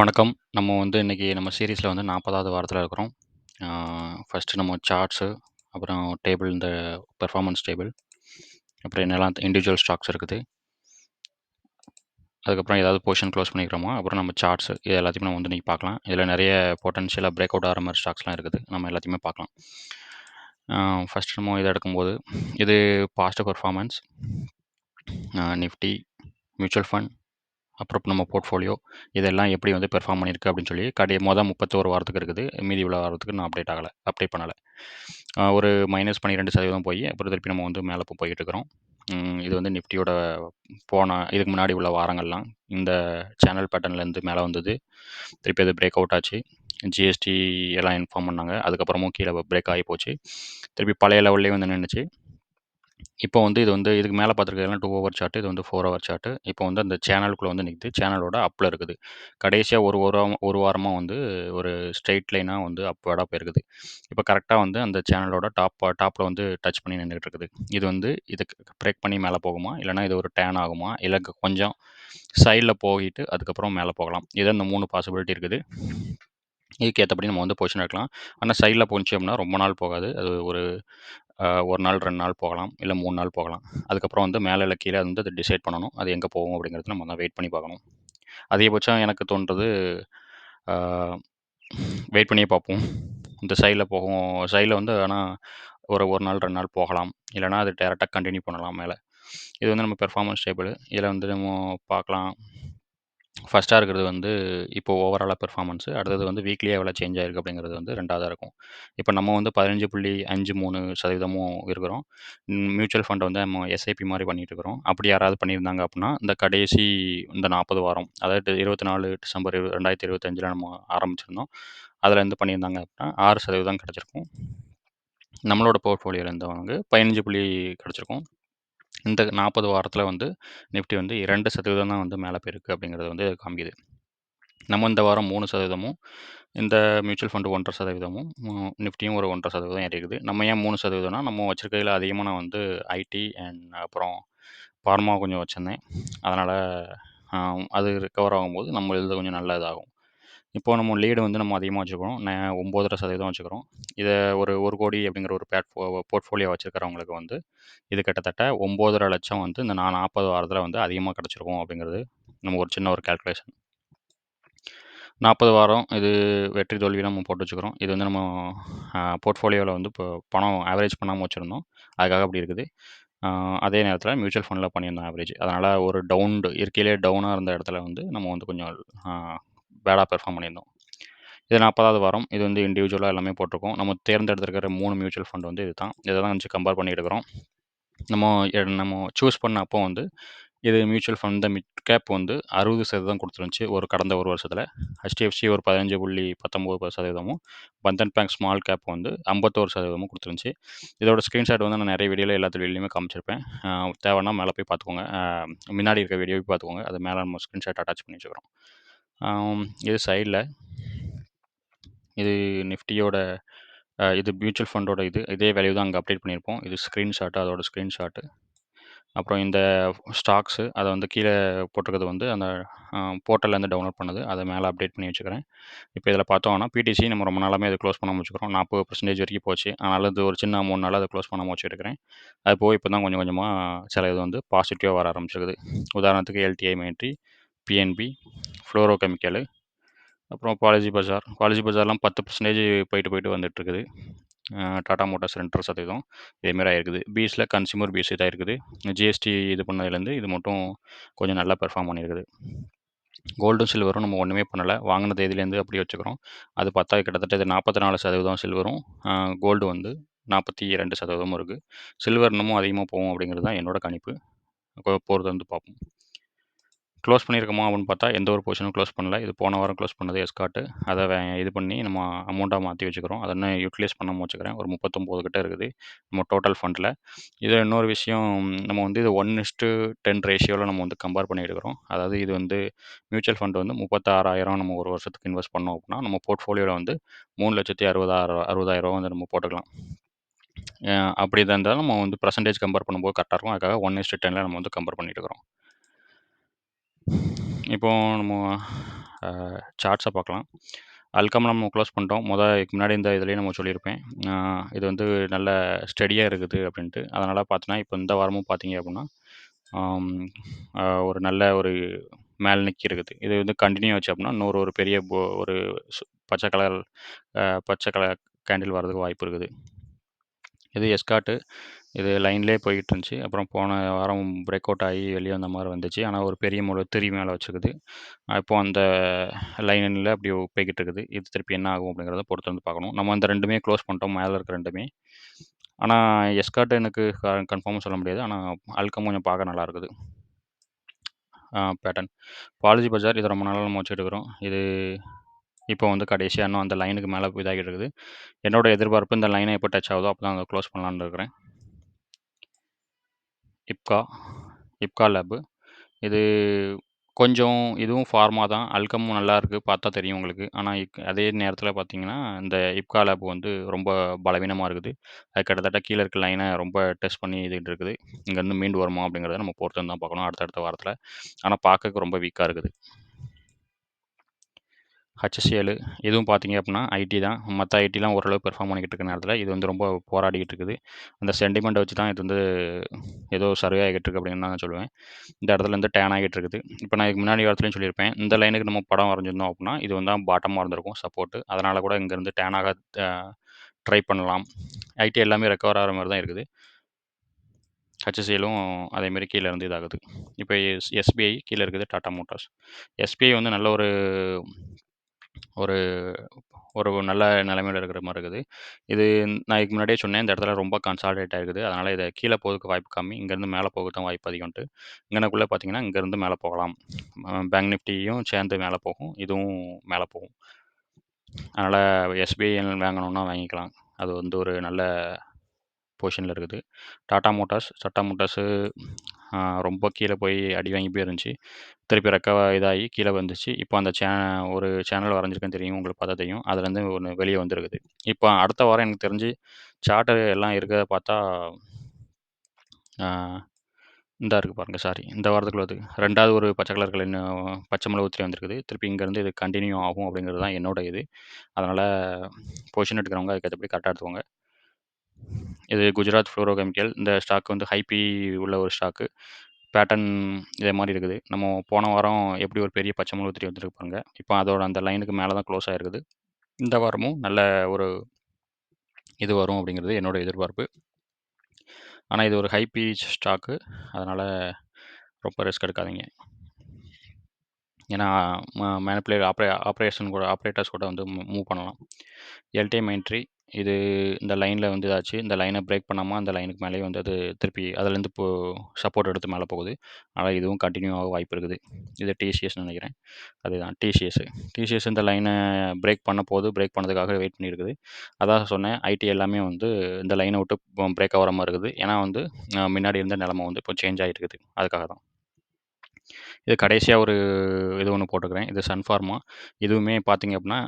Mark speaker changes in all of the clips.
Speaker 1: வணக்கம். நம்ம வந்து இன்னைக்கு நம்ம சீரிஸ்ல வந்து நாற்பதாவது வாரத்தில் இருக்கிறோம். ஃபஸ்ட்டு நம்ம சார்ட்ஸு, அப்புறம் டேபிள் இந்த பெர்ஃபார்மன்ஸ் டேபிள், அப்புறம் என்னெல்லாம் இண்டிவிஜுவல் ஸ்டாக்ஸ் இருக்குது. அதுக்கப்புறம் ஏதாவது போர்ஷன் க்ளோஸ் பண்ணிக்கிறோமா, அப்புறம் நம்ம சார்ட்ஸ் இது எல்லாத்தையுமே நம்ம வந்து இன்றைக்கி பார்க்கலாம். இதில் நிறைய பொட்டன்ஷியலாக பிரேக் அவுட் ஆகிற மாதிரி ஸ்டாக்ஸ்லாம் இருக்குது. நம்ம எல்லாத்தையுமே பார்க்கலாம். ஆ நம்ம இதை எடுக்கும்போது, இது past performance Nifty, mutual fund, அப்புறம் நம்ம போர்ட்ஃபோலியோ இதெல்லாம் எப்படி வந்து பெர்ஃபார்ம் பண்ணியிருக்கு அப்படின்னு சொல்லி கடை மொதல் முப்பத்தோரு வாரத்துக்கு இருக்குது. மீதி உள்ள வாரத்துக்கு நான் அப்டேட் ஆகலை அப்டேட் பண்ணலை ஒரு மைனஸ் பன்னிரெண்டு சதவீதம் போய் அப்புறம் திருப்பி நம்ம வந்து மேலே இப்போ போயிட்டுருக்கிறோம். இது வந்து நிஃப்டியோட போன இதுக்கு முன்னாடி உள்ள வாரங்கள்லாம் இந்த சேனல் பேட்டர்ன்லேருந்து மேலே வந்தது. திருப்பி அது பிரேக் அவுட் ஆச்சு. ஜிஎஸ்டி எல்லாம் இன்ஃபார்ம் பண்ணாங்க. அதுக்கப்புறமும் கீழே பிரேக் ஆகி போச்சு. திருப்பி பழைய லெவல்லே வந்து நின்றுச்சு இப்போ வந்து இது வந்து இதுக்கு மேல பார்த்துருக்கிறதுலாம் 2 ஹவர் சார்ட். இது வந்து 4 ஹவர் சார்ட். இப்போ வந்து அந்த சேனலுக்குள்ள வந்து நிக்குது. சேனலோட அப்ல இருக்குது. கடைசியா ஒரு வாரம் ஒரு வாரமா வந்து ஒரு ஸ்ட்ரெய்ட் லைனா வந்து அப்வர்டா போயிருக்குது. இப்போ கரெக்ட்டா வந்து அந்த சேனலோட டாப் டாப்ல வந்து டச் பண்ணி நின்னுட்டு இருக்குது. இது வந்து இதுக்கு பிரேக் பண்ணி மேல போகுமா? இல்லன்னா இது ஒரு டேன் ஆகுமா? இல்ல கொஞ்சம் சைட்ல போயிட்டு அதுக்கப்புறம் மேல போகலாம். இது இந்த 3 பாசிபிலிட்டி இருக்குது. இதுக்கு ஏத்தபடி நம்ம வந்து பொசிஷன் எடுக்கலாம். ஆனா சைட்ல போச்சு அப்படின்னா ரொம்ப நாள் போகாது. அது ஒரு ஒரு நாள், ரெண்டு நாள் போகலாம். இல்லை மூணு நாள் போகலாம். அதுக்கப்புறம் வந்து மேலே இல்லை கீழே வந்து அதை டிசைட் பண்ணணும். அது எங்கே போகும் அப்படிங்கிறது நம்ம தான் வெயிட் பண்ணி பார்க்கணும். அதிகபட்சம் எனக்கு தோன்றது வெயிட் பண்ணியே பார்ப்போம். இந்த சைடில் போகும். சைடில் வந்து ஆனால் ஒரு ஒரு நாள், ரெண்டு நாள் போகலாம். இல்லைனா அது டேரெக்டாக கண்டினியூ பண்ணலாம் மேலே இது வந்து நம்ம பெர்ஃபார்மன்ஸ் டேபிள். இதில் வந்து நம்ம பார்க்கலாம். ஃபர்ஸ்ட்டா இருக்கிறது வந்து இப்போ ஓவராலா பெர்ஃபார்மன்ஸ். அடுத்தது வந்து வீக்லியா எவ்வளோ சேஞ்ச் ஆயிருக்கு அப்படிங்கிறது வந்து 2வதா இருக்கும். இப்போ நம்ம வந்து 15.53% இருக்கிறோம். ம் மியூச்சுவல் ஃபண்ட் வந்து நம்ம எஸ்ஐபி மாரி பண்ணிட்டு இருக்கிறோம். அப்படி யாராவது பண்ணியிருந்தாங்க அப்படின்னா, இந்த கடைசி இந்த 40 வாரம் அதாவது 24 டிசம்பர் 2025ல நம்ம ஆரம்பிச்சிருந்தோம். அதுலேருந்து பண்ணியிருந்தாங்க அப்படின்னா 6% கிடைச்சிருக்கும். நம்மளோட போர்ட்ஃபோலியோல இருந்தவங்க 15 கிடைச்சிருக்கும். இந்த நாற்பது வாரத்தில் வந்து நிஃப்டி வந்து இரண்டு சதவீதம் தான் வந்து மேலே போயிருக்கு அப்படிங்கிறது வந்து காமிக்குது. நம்ம இந்த வாரம் மூணு சதவீதமும் இந்த மியூச்சுவல் ஃபண்டு ஒன்றரை சதவீதமும் நிஃப்டியும் ஒரு 1.5% ஏறியிருக்குது. நம்ம ஏன் மூணு சதவீதம்னா நம்ம வச்சுருக்கையில் அதிகமாக நான் வந்து ஐடி அண்ட் அப்புறம் பார்மா கொஞ்சம் வச்சுருந்தேன் அதனால் அது ரிக்கவர் ஆகும்போது நம்ம இதுல கொஞ்சம் நல்ல இதாகும். இப்போ நம்ம லீடு வந்து நம்ம அதிகமாக வச்சுக்கிறோம் ந 9.5% வச்சுக்கிறோம். இதை ஒரு ஒரு கோடி அப்படிங்கிற ஒரு பேட் போர்ட்ஃபோலியோ வச்சுருக்கிறவங்களுக்கு வந்து இது கிட்டத்தட்ட 9,50,000 வந்து இந்த நான் நாற்பது வாரத்தில் வந்து அதிகமாக கிடைச்சிருக்கும் அப்படிங்கிறது நம்ம ஒரு சின்ன ஒரு கால்குலேஷன். 40 வாரம் இது வெற்றி தோல்வி நம்ம போட்டு வச்சுக்கிறோம். இது வந்து நம்ம போர்ட்ஃபோலியோவில் வந்து இப்போ பணம் ஆவரேஜ் பண்ணாமல் வச்சுருந்தோம் அதுக்காக அப்படி இருக்குது. அதே நேரத்தில் மியூச்சுவல் ஃபண்டில் பண்ணியிருந்தோம் ஆவரேஜ். அதனால் ஒரு டவுன்டு இயற்கையிலே டவுனாக இருந்த இடத்துல வந்து நம்ம வந்து கொஞ்சம் பேடாக பெர்ஃபார்ம் பண்ணியிருந்தோம். இது 40வது வாரம். இது வந்து இண்டிவிஜுவலாக எல்லாமே போட்டிருக்கோம். நம்ம தேர்ந்தெடுத்திருக்கிற மூணு மியூச்சுவல் ஃபண்ட் வந்து இதுதான். இதை தான் வச்சு கம்பேர் பண்ணிட்டு நம்ம நம்ம சூஸ் பண்ண அப்போ வந்து இது மியூச்சுவல் ஃபண்ட் இந்த மிட் கேப் வந்து அறுபது சதவீதம் கொடுத்துருந்துச்சி ஒரு கடந்த ஒரு வருஷத்தில் ஹெச்டிஎஃப்சி ஒரு பதினஞ்சு புள்ளி பத்தொம்போது சதவீதமும் பந்தன் பேங்க் ஸ்மால் கேப் வந்து ஐம்பத்தோரு சதவீதமும் கொடுத்துருந்துச்சி இதோட ஸ்க்ரீன்ஷாட் வந்து நான் நிறைய வீடியோவில் எல்லாத்து வீடியோலயுமே காமிச்சிருப்பேன். தேவைன்னா மேலே போய் பார்த்துக்கோங்க. முன்னாடி இருக்க வீடியோ போய் பார்த்துக்கோங்க. அது மேலே நம்ம ஸ்க்ரீன்ஷாட் அட்டாச் பண்ணி வச்சுக்கிறோம். இது சைடில் இது நிஃப்டியோட இது மியூச்சுவல் ஃபண்டோட இது. இதே வேல்யூ தான் அங்கே அப்டேட் பண்ணியிருப்போம். இது ஸ்க்ரீன்ஷாட் அதோட ஸ்க்ரீன்ஷாட்டு. அப்புறம் இந்த ஸ்டாக்ஸு அதை வந்து கீழே போட்டிருக்கிறது வந்து அந்த போர்ட்டல்லேருந்து டவுன்லோட் பண்ணது. அதை மேலே அப்டேட் பண்ணி வச்சுக்கிறேன். இப்போ இதில் பார்த்தோம்னா பிடிசி நம்ம ரொம்ப நாளாமே அதை க்ளோஸ் பண்ண வச்சுக்கிறோம். 40% வரைக்கும் போச்சு. அதனால் இது ஒரு சின்ன அமௌண்ட்னால அதை க்ளோஸ் பண்ணாமல் வச்சுருக்கிறேன். அது போக இப்போ தான் கொஞ்சம் கொஞ்சமாக சில இது வந்து பாசிட்டிவாக வர ஆரம்பிச்சிருக்குது. உதாரணத்துக்கு எல்டிஐ மெயின்ட்ரி பிஎன்பி, ஃப்ளோரோ கெமிக்கலு, அப்புறம் பாலாஜி பஜார். பாலாஜி பஜார்லாம் 10% போயிட்டு போயிட்டு வந்துட்டுருக்குது. டாடா மோட்டார்ஸ் 2.5% இதே மாரி ஆயிருக்குது. பீஸ்ல கன்சியூமர் பீஸ் இதாயிருக்குது. ஜிஎஸ்டி இது பண்ணதுலேருந்து இது மட்டும் கொஞ்சம் நல்லா பெர்ஃபார்ம் பண்ணியிருக்குது. கோல்டும், சில்வரும் நம்ம ஒன்றுமே பண்ணலை வாங்கின தேதியிலேருந்து அப்படியே வச்சுக்கிறோம். அது பார்த்தா கிட்டத்தட்ட இது 44% சில்வரும், கோல்டு வந்து நாற்பத்தி ரெண்டு சதவீதமும் இருக்குது சில்வர் இன்னமும் அதிகமாக போகும் அப்படிங்கிறது தான் என்னோடய கணிப்பு. போகிறது வந்து பார்ப்போம். க்ளோஸ் பண்ணியிருக்கோமா அப்படின்னு பார்த்தா எந்த ஒரு பொசிஷனும் க்ளோஸ் பண்ணல. இது போன வாரம் க்ளோஸ் பண்ணது எஸ்கார்ட். அதை வே இது பண்ணி நம்ம அமௌண்ட்டாக மாற்றி வச்சுக்கிறோம். அதை இன்னும் யூட்டிலைஸ் பண்ணாமல் வச்சுக்கிறேன். ஒரு முப்பத்தொம்போது கிட்டே இருக்குது. நம்ம டோட்டல் ஃபண்டில் இது இன்னொரு விஷயம் நம்ம வந்து இது ஒன் இஸ்ட்டு டென் ரேஷியோவில் நம்ம வந்து கம்பேர் பண்ணியிருக்கிறோம். அதாவது இது வந்து மியூச்சுவல் ஃபண்ட் வந்து 36,000 நம்ம ஒரு வருஷத்துக்கு இன்வெஸ்ட் பண்ணோம் அப்படின்னா, நம்ம போர்ட்ஃபோலியோவில் வந்து 3,60,000 60,000 வந்து நம்ம போட்டுக்கலாம். அப்படி தான் இருந்தாலும் நம்ம வந்து பர்சன்டேஜ் கம்பேர் பண்ணும்போது கரெக்டாக இருக்கும். அதுக்காக 1:10ல நம்ம வந்து கம்பேர் பண்ணிட்டு இருக்கிறோம். இப்போ நம்ம சார்ட்ஸை பார்க்கலாம். அல்கம் நம்ம க்ளோஸ் பண்ணிட்டோம். மொதல் இதுக்கு முன்னாடி இந்த இதுலேயே நம்ம சொல்லியிருப்பேன். இது வந்து நல்ல ஸ்டெடியாக இருக்குது அப்படின்ட்டு. அதனால் பார்த்தோன்னா இப்போ இந்த வாரமும் பார்த்தீங்க அப்படின்னா ஒரு நல்ல ஒரு மேல் நிக்கி இருக்குது. இது வந்து கண்டினியூ ஆச்சு அப்படின்னா இன்னொரு ஒரு பெரிய போ- ஒரு சு- பச்சை கலர் பச்சை கலர் கேண்டில் வர்றதுக்கு வாய்ப்பு இருக்குது. இது எஸ்காட்டு இது லைன்லேயே போய்கிட்டு இருந்துச்சு அப்புறம் போன வாரம் பிரேக் அவுட் ஆகி வெளியே வந்த மாதிரி வந்துச்சு. ஆனால் ஒரு பெரிய முழு திரி மேலே வச்சுக்குது. இப்போ அந்த லைனில் அப்படி போய்கிட்டு இருக்குது இது திருப்பி என்ன ஆகும் அப்படிங்கிறத பொறுத்து வந்து பார்க்கணும். நம்ம அந்த ரெண்டுமே க்ளோஸ் பண்ணிட்டோம். மேலே இருக்க ரெண்டுமே. ஆனால் எஸ்கார்ட் எனக்கு கன்ஃபார்மாக சொல்ல முடியாது. ஆனால் அல்கம் கொஞ்சம் பார்க்க நல்லா இருக்குது. பேட்டர்ன் பாலாஜி பஜார் இது ரொம்ப நாளாக நம்ம வச்சுட்டு இருக்கிறோம். இது இப்போ வந்து கடைசியாக இன்னும் அந்த லைனுக்கு மேலே இதாகிட்டு இருக்குது. என்னோட எதிர்பார்ப்பு இந்த லைனை எப்போ டச் ஆகுதோ அப்போ தான் அதை க்ளோஸ் பண்ணலான்னு இருக்கிறேன். இப்கா இப்கா லேபு இது கொஞ்சம் இதுவும் ஃபார்மா தான். அல்கமும் நல்லா இருக்குது பார்த்தா தெரியும் உங்களுக்கு. ஆனால் இக் அதே நேரத்தில் பார்த்தீங்கன்னா இந்த இப்கா லேப் வந்து ரொம்ப பலவீனமாக இருக்குது. அது கிட்டத்தட்ட கீழே இருக்க லைனை ரொம்ப டெஸ்ட் பண்ணி இதுகிட்டு இருக்குது. இங்கேருந்து மீண்டு வருமா அப்படிங்கிறத நம்ம பொறுத்து தான் பார்க்கணும் அடுத்தடுத்த வாரத்தில். ஆனால் பார்க்கறதுக்கு ரொம்ப வீக்காக இருக்குது. ஹச்சிஎல் இதுவும் பார்த்தீங்க அப்படின்னா ஐடி தான். மற்ற ஐடிலாம் ஓரளவு பெர்ஃபார்ம் பண்ணிக்கிட்டு இருக்க நேரத்தில் இது வந்து ரொம்ப போராடிக்கிட்டு இருக்குது. அந்த சென்டிமெண்ட்டை வச்சு தான் இது வந்து ஏதோ சர்வே ஆகிட்டு இருக்கு அப்படின்னு தான் நான் சொல்லுவேன். இந்த இடத்துல இருந்து டேன் ஆகிட்டு இருக்குது. இப்போ நான் இதுக்கு முன்னாடி இடத்துலையும் சொல்லியிருப்பேன். இந்த லைனுக்கு நம்ம படம் வரைஞ்சிருந்தோம் அப்படின்னா இது வந்து பாட்டமாக இருந்திருக்கும் சப்போர்ட் அதனால் கூட இங்கேருந்து டேன் ட்ரை பண்ணலாம். ஐடி எல்லாமே ரெக்கவர் ஆகிற மாதிரி தான் இருக்குது. ஹச்சிசிஎலும் அதேமாரி கீழே இருந்து இதாகுது. இப்போ எஸ் எஸ்பிஐ கீழே இருக்குது டாடா மோட்டார்ஸ் எஸ்பிஐ வந்து நல்ல ஒரு ஒரு ஒரு நல்ல நிலைமையில இருக்கிற மாதிரி இருக்குது. இது நான் இதுக்கு முன்னாடியே சொன்னேன் இந்த இடத்துல ரொம்ப கன்சாலிடேட் ஆகிருக்குது அதனால் இதை கீழே போகிறதுக்கு வாய்ப்பு கம்மி. இங்கேருந்து மேலே போக தான் வாய்ப்பு அதிகம்ட்டு இங்கனக்குள்ளே பார்த்தீங்கன்னா இங்கேருந்து மேலே போகலாம். பேங்க் நிஃப்டியும் சேர்ந்து மேலே போகும். இதுவும் மேலே போகும். அதனால் எஸ்பிஐ வாங்கணுன்னா வாங்கிக்கலாம். அது வந்து ஒரு நல்ல பொசிஷனில் இருக்குது. டாடா மோட்டார்ஸ் டாடா மோட்டார்ஸு ரொம்ப கீழே போய் அடி வாங்கி போயிருந்துச்சு. திருப்பி ரெக்கவ இதாகி கீழே வந்துச்சு இப்போ அந்த சே ஒரு சேனல் வரைஞ்சிருக்கேன்னு தெரியும் உங்களுக்கு பார்த்தா தெரியும். அதுலேருந்து ஒன்று வெளியே வந்துருக்குது. இப்போ அடுத்த வாரம் எனக்கு தெரிஞ்சு சார்ட்டர் எல்லாம் இருக்கிறத பார்த்தா இந்த இருக்குது பாருங்கள் சாரி இந்த வாரத்துக்குள்ள அது ரெண்டாவது ஒரு பச்சை கலர் கலர் பச்சை மிளகு ஊற்றி வந்திருக்குது. திருப்பி இங்கேருந்து இது கண்டினியூ ஆகும் அப்படிங்கிறது தான் என்னோட இது. அதனால் பொசிஷன் எடுக்கிறவங்க அதுக்கேற்றபடி கரெக்டாக எடுத்துக்கோங்க. இது குஜராத் ஃப்ளோரோ கெமிக்கல் இந்த ஸ்டாக் வந்து ஹைபி உள்ள ஒரு ஸ்டாக்கு. பேட்டர்ன் இதே மாதிரி இருக்குது. நம்ம போன வாரம் எப்படி ஒரு பெரிய பச்சை மிளகு வந்துருக்கு பாருங்க. இப்போ அதோட அந்த லைனுக்கு மேலே தான் க்ளோஸ் ஆகிருக்குது இந்த வாரமும் நல்ல ஒரு இது வரும் அப்படிங்கிறது என்னோட எதிர்பார்ப்பு. ஆனால் இது ஒரு ஹை பீச் ஸ்டாக்கு. அதனால் ரொம்ப ரிஸ்க் எடுக்காதீங்க. ஏன்னா மேனிப்புலேட் ஆப்ரே ஆப்ரேஷன் கூட ஆப்ரேட்டர்ஸ் கூட வந்து மூவ் பண்ணலாம். எல்டிஎம் என்ட்ரி இது இந்த லைனில் வந்து இதாச்சு. இந்த லைனை பிரேக் பண்ணாமல் அந்த லைனுக்கு மேலேயே வந்து அது திருப்பி அதுலேருந்து இப்போ சப்போர்ட் எடுத்து மேலே போகுது. ஆனால் இதுவும் கண்டினியூ ஆக வாய்ப்பு இருக்குது. இது டிசிஎஸ் நினைக்கிறேன். அதுதான் டிசிஎஸ் டிசிஎஸ் இந்த லைனை பிரேக் பண்ண போது பிரேக் பண்ணதுக்காக வெயிட் பண்ணியிருக்குது. அதான் சொன்னேன் ஐடி எல்லாமே வந்து இந்த லைனை விட்டு பிரேக் ஆகிற மாதிரி இருக்குது. ஏன்னா வந்து முன்னாடி இருந்த நிலமை வந்து இப்போ சேஞ்ச் ஆகிருக்குது அதுக்காக தான். இது கடைசியாக ஒரு இது ஒன்று போட்டுக்கிறேன். இது சன்ஃபார்மா இதுவுமே பார்த்தீங்க அப்படின்னா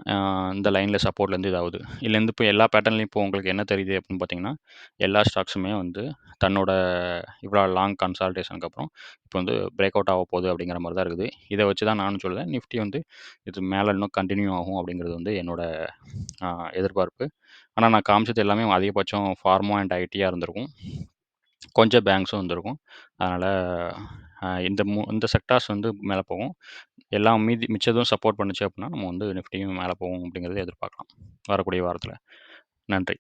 Speaker 1: இந்த லைனில் சப்போர்ட்லேருந்து இதாகுது. இதுலேருந்து இப்போ எல்லா பேட்டர்ன்லையும் இப்போ உங்களுக்கு என்ன தெரியுது அப்படின்னு பார்த்தீங்கன்னா எல்லா ஸ்டாக்ஸுமே வந்து தன்னோட இவ்வளோ லாங் கன்சால்டேஷனுக்கு அப்புறம் இப்போ வந்து பிரேக் அவுட் ஆக போகுது அப்படிங்கிற மாதிரி தான் இருக்குது. இதை வச்சு தான் நானும் சொல்லுவேன் நிஃப்டி வந்து இது மேலே இன்னும் கண்டினியூ ஆகும் அப்படிங்கிறது வந்து என்னோட எதிர்பார்ப்பு. ஆனால் நான் காமிச்சது எல்லாமே அதிகபட்சம் ஃபார்மா அண்ட் ஐடியாக இருந்திருக்கும். கொஞ்சம் பேங்க்ஸும் வந்திருக்கும் அதனால் இந்த மூ இந்த செக்டார்ஸ் வந்து மேலே போகும். எல்லாம் மீதி மிச்சதும் சப்போர்ட் பண்ணுச்சு அப்படின்னா நம்ம வந்து நிஃப்டியும் மேலே போகும் அப்படிங்கிறத எதிர்பார்க்கலாம். வரக்கூடிய வாரத்தில். நன்றி.